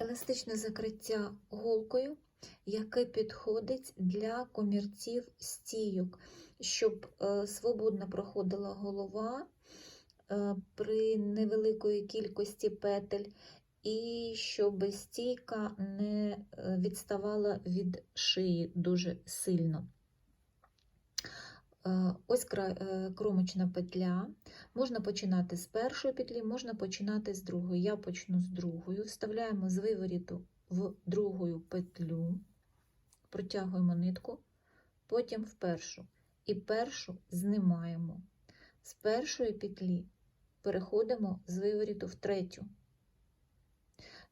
еластичне закриття голкою, яке підходить для комірців стійок, щоб е, свободно проходила голова е, при невеликої кількості петель, і щоб стійка не е, відставала від шиї дуже сильно. Е, Ось е, кромочна петля. Можна починати з першої петлі, можна починати з другої. Я почну з другої. Вставляємо з виворіту в другу петлю, протягуємо нитку, потім в першу. І першу знімаємо. З першої петлі переходимо з виворіту в третю.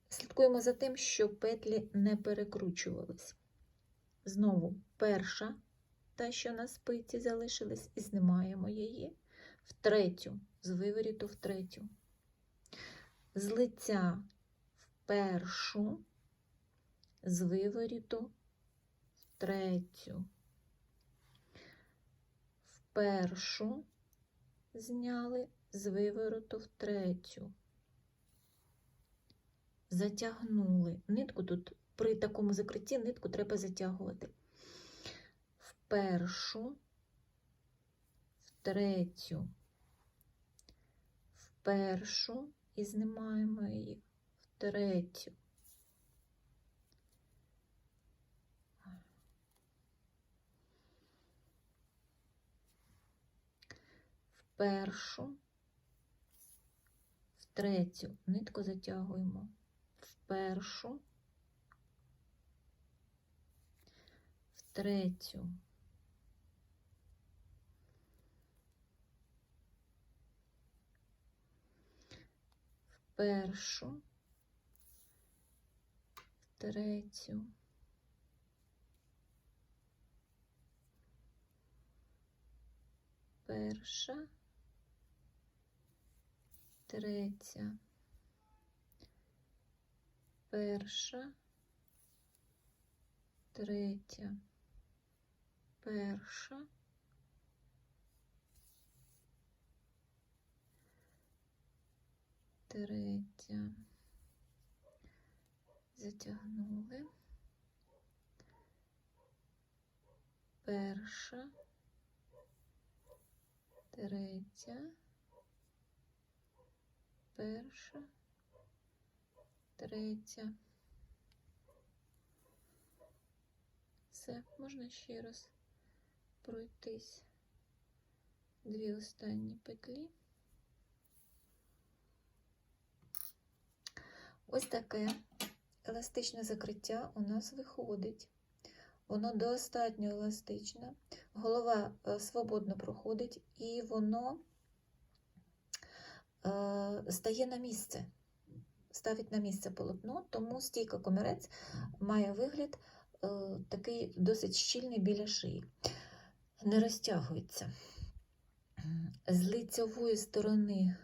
Слідкуємо за тим, щоб петлі не перекручувались. Знову перша, та, що на спиці залишилась, і знімаємо її в третю, з виворіту в третю. З лиця в першу, з виворіту в третю. В першу зняли, з вивороту в третю. Затягнули. Нитку тут при такому закритті нитку треба затягувати. Першу, в третю, в першу і знімаємо її в третю. В першу, в третю нитку затягуємо в першу, в третю, першу, третю, перша, третя, перша, третя, перша, третя. Затягнули. Перша, третя, перша, третя. Все, можна ще раз пройтись дві останні петлі. Ось таке еластичне закриття у нас виходить. Воно достатньо еластичне, голова е, свободно проходить і воно е, стає на місце, ставить на місце полотно, тому стійка комірець має вигляд е, такий досить щільний біля шиї, не розтягується. З лицьової сторони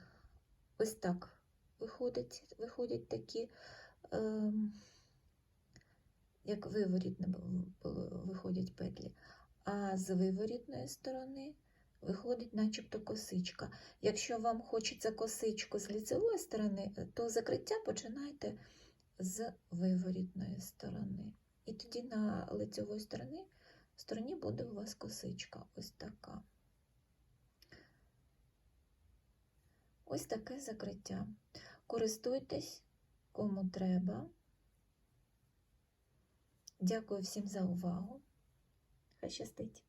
ось так виходить, виходять такі, е, як виворітно виходять петлі, а з виворітної сторони виходить начебто косичка. Якщо вам хочеться косичку з лицевої сторони, то закриття починайте з виворітної сторони. І тоді на лицевої сторони стороні буде у вас косичка ось така. Ось таке закриття. Користуйтесь кому треба. Дякую всім за увагу. Хай щастить!